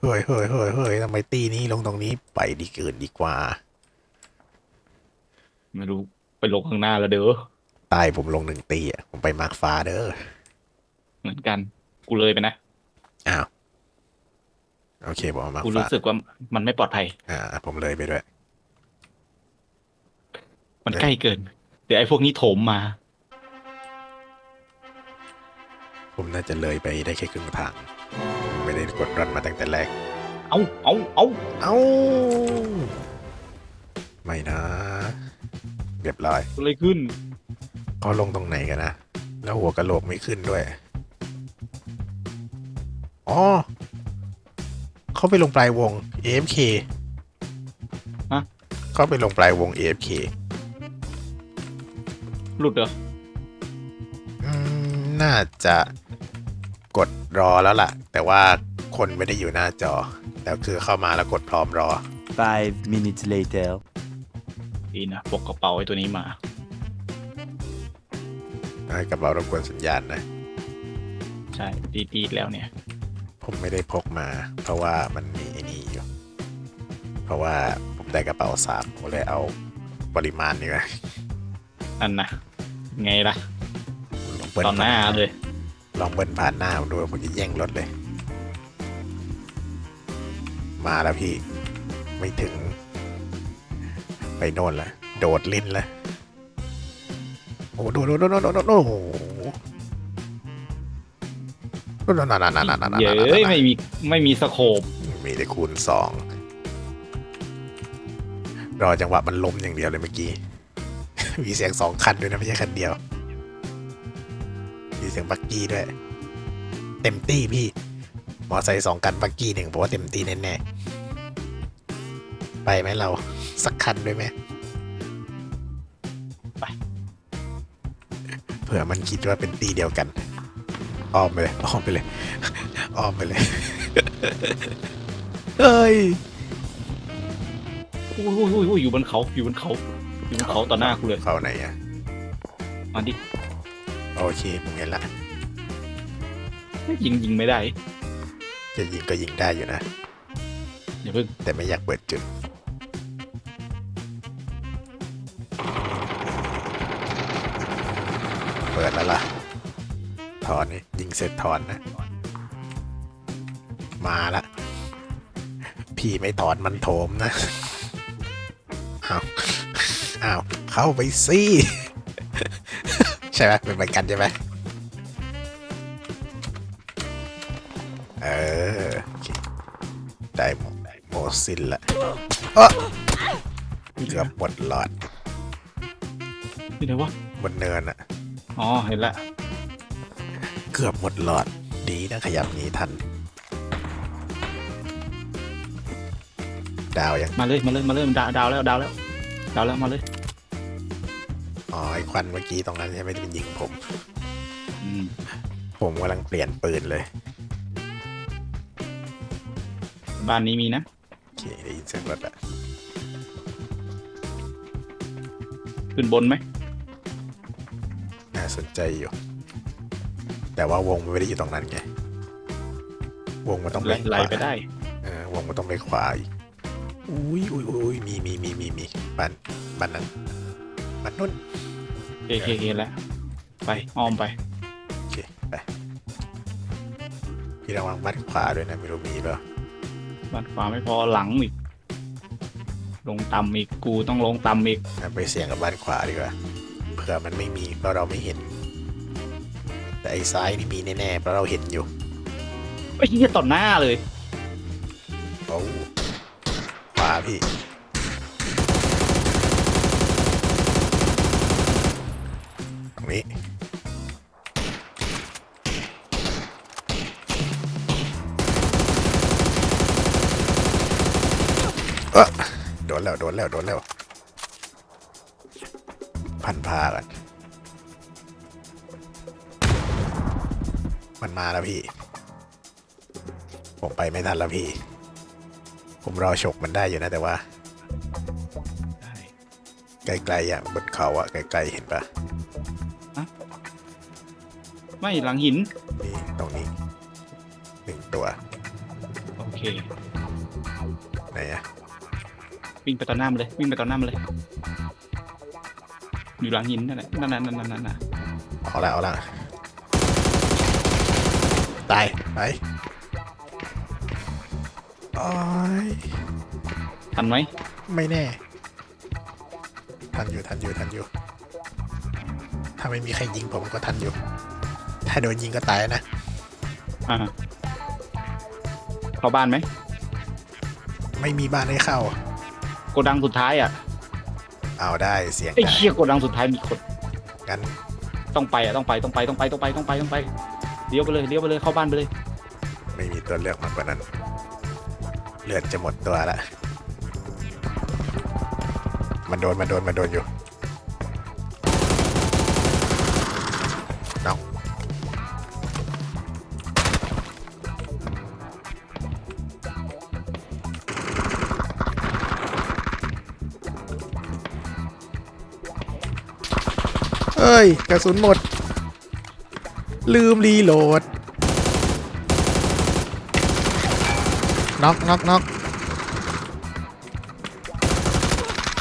เฮ้ยเฮ้ยเฮ้ยเฮ้ยทำไมตีนี้ลงตรงนี้ไปดีเกินดีกว่า ไม่รู้ไปลงข้างหน้าแล้วเด้อตายผมลงหนึ่งตีอะ ผมไปมาร์คฟ้าเด้อ เหมือนกัน กูเลยไปนะ อ้าว โอเคผมเอามาร์คกูฟ้ารู้สึกว่ามันไม่ปลอดภัย อ่า ผมเลยไปด้วย มันใกล้เกิน เดี๋ยวไอ้พวกนี้โถมมา ผมน่าจะเลยไปได้แค่ครึ่งทาง ไม่ได้กดรันมาตั้งแต่แรก เอาเอาเอาเอ้าไม่นะเรียบร้อยอะไรขึ้นเขาลงตรงไหนกันนะ แล้วหัวกะโหลกไม่ขึ้นด้วย อ๋อ เขาไปลงปลายวง AFK ฮะ เขาไปลงปลายวง AFK หลุดเหรอ อืมน่าจะกดรอแล้วล่ะ แต่ว่า คนไม่ได้อยู่หน้าจอแล้วคือเข้ามาแล้วกดพร้อมรอ Five minutes later. ดีนะปกกระเป๋าไอ้ตัวนี้มา ให้กับเรารบกวนสัญญาณนะ ใช่ดีดีแล้วเนี่ย ผมไม่ได้พกมา เพราะว่ามันมีไอ้นี่อยู่ เพราะว่าผมได้กระเป๋าสามผมเลยเอาปริมาณนี่ไว้อันนะไงล่ะลองเบิ้ลตอนหน้าเลย ลองเบิ้ลผ่านหน้าผมดูผมจะแย่งรถเลย มาแล้วพี่ ไม่ถึง ไปโน่นละโดดลิ้นละโอ้โดดโดดโดดโดดโดดโหนั่ดนั่นนั่นนั่นนั่นเย้ยไม่มีไม่มีสโคปมีแต่คูณสองรอจังหวะมันล้มอย่างเดียวเลยเมื่อกี้ มีเสียงสองคันด้วยนะไม่ใช่คันเดียว มีเสียงบักกี้ด้วย เต็มตี้พี่ มอไซค์สองคันบักกี้หนึ่งผมว่าเต็มตี้แน่ๆไปไหมเราสักคันด้วยไหมไปเผื่อมันคิดว่าเป็นตีเดียวกันอ้อมไปเลยอ้อมไปเลยอ้อมไปเลยเฮ้ยอุ้ยอุ้ยอุ้ยอุ้ยอยู่บนเขาอยู่บนเขาอยู่บนเขาต่อหน้ากูเลยเขาไหนอะมาดิโอเคผมเห็นละยิงยิงไม่ได้ จะยิงก็ยิงได้อยู่นะ อย่าเพิ่งแต่ไม่อยากเปิดจุด เปิดแล้วล่ะ ถอนนี่ยิงเสร็จถอนนะ มาละ พี่ไม่ถอนมันโถมนะ อ้าว อ้าว เข้าไปสิ ใช่ไหมเป็นเหมือนกันใช่ไหม ได้หมดโมซินละเออเกือบหมดหลอดนี่ไหนวะบนเนินอะอ๋อ เห็นละ เกือบหมดหลอด ดีนะขยับหนีทัน ดาวยัง มาเลย มาเลย มาเลยดาวดาวแล้วดาวแล้วดาวแล้วมาเลย อ๋อ ไอควันเมื่อกี้ตรงนั้นใช่ไหมที่เป็นยิงผมอืมผมกำลังเปลี่ยนปืนเลย บ้านนี้มีนะ โอเคได้ยินเสียงรถอะขึ้นบนไหมน่าสนใจอยู่ แต่ว่าวงมันไม่ได้อยู่ตรงนั้นไง วงมันต้องไหลไปไหลขวาไปได้ เออวงมันต้องไปขวาอีกอุ้ยอุ้ยอุ้ยมีมีมีมีมีบ้านบ้านนั้นบ้านนู้นเคเคเคแล้ว ไปอ้อมไป โอเคไปพี่ระวังบ้านขวาด้วยนะไม่รู้มีเปล่า บ้านขวาไม่พอหลังอีก ลงต่ำอีกกูต้องลงต่ำอีกงั้นไปเสี่ยงกับบ้านขวาดีกว่าเผื่อมันไม่มีเพราะเราไม่เห็น แต่ไอ้ซ้ายนี่มีแน่ๆเพราะเราเห็นอยู่ไอ้ยเหี้ยต่อหน้าเลยโอ้ขวาพี่ ออโดนแล้ว โดนแล้ว โดนแล้ว พันพากันมันมาแล้วพี่ ผมไปไม่ทันแล้วพี่ ผมรอฉกมันได้อยู่นะแต่ว่า ไกลๆอะบนเขาอะไกลๆเห็นปะไม่หลังหิน นี่ตรงนี้หนึ่งตัว โอเคเคไหนอะ วิ่งไปต่อหน้ามันเลย วิ่งไปต่อหน้ามันเลย อยู่หลังหินนั่นแหละนั่นนั่นนั่นนั่นน่ะเอาละเอาละตายไปโอ้ยทันไหมไม่แน่ ทันอยู่ทันอยู่ทันอยู่ ถ้าไม่มีใครยิงผมก็ทันอยู่ ถ้าโดนยิงก็ตายนะอ่าเข้าบ้านไหม ไม่มีบ้านให้เข้า โกดังสุดท้ายอะเอาได้เสียงไอ้ได้เชี่ยโกดังสุดท้ายมีคนงั้นต้องไปอะต้องไปต้องไปต้องไปต้องไปต้องไปต้องไปเลี้ยวไปเลยเลี้ยวไปเลยเข้าบ้านไปเลย ไม่มีตัวเลือกมากกว่านั้น เลือดจะหมดตัวละมันโดนมันโดนมันโดนอยู่ เอ้ย กระสุนหมด ลืมรีโหลดน็อกน็อกน็อก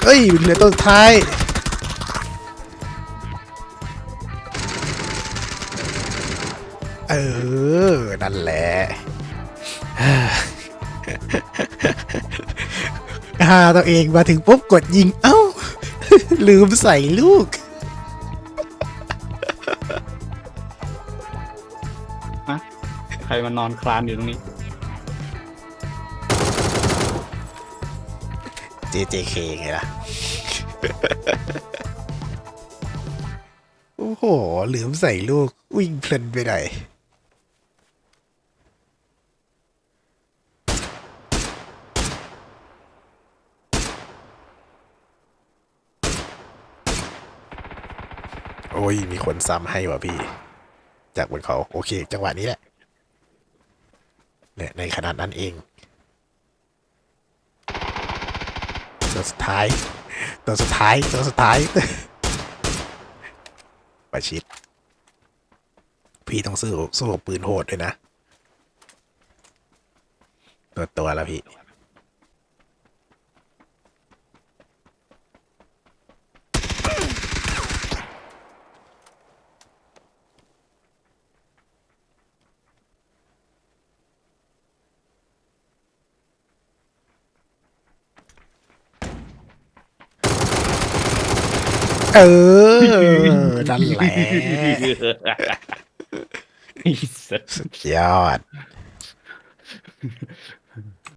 เฮ้ยเหลือตัวสุดท้ายเออ นั่นแหละหาตัวเองมาถึงปุ๊บกดยิง เอ้า ลืมใส่ลูก ใครมานอนคลานอยู่ตรงนี้ JJK ไงล่ะ โอ้โหลืมใส่ลูก วิ่งเพลินไปหน่อยโอ้ย มีคนซ้ำให้ว่ะพี่ จากบนเขา โอเค จังหวะนี้แหละ และในขนาดนั้นเองตัวสุดท้ายตัวสุดท้ายตัวสุดท้ายประชิด พี่ต้องสู้สู้ปืนโหดด้วยนะ ตัวตัวแล้วพี่ เออ นั่นแหละไอ้สัสสุดยอด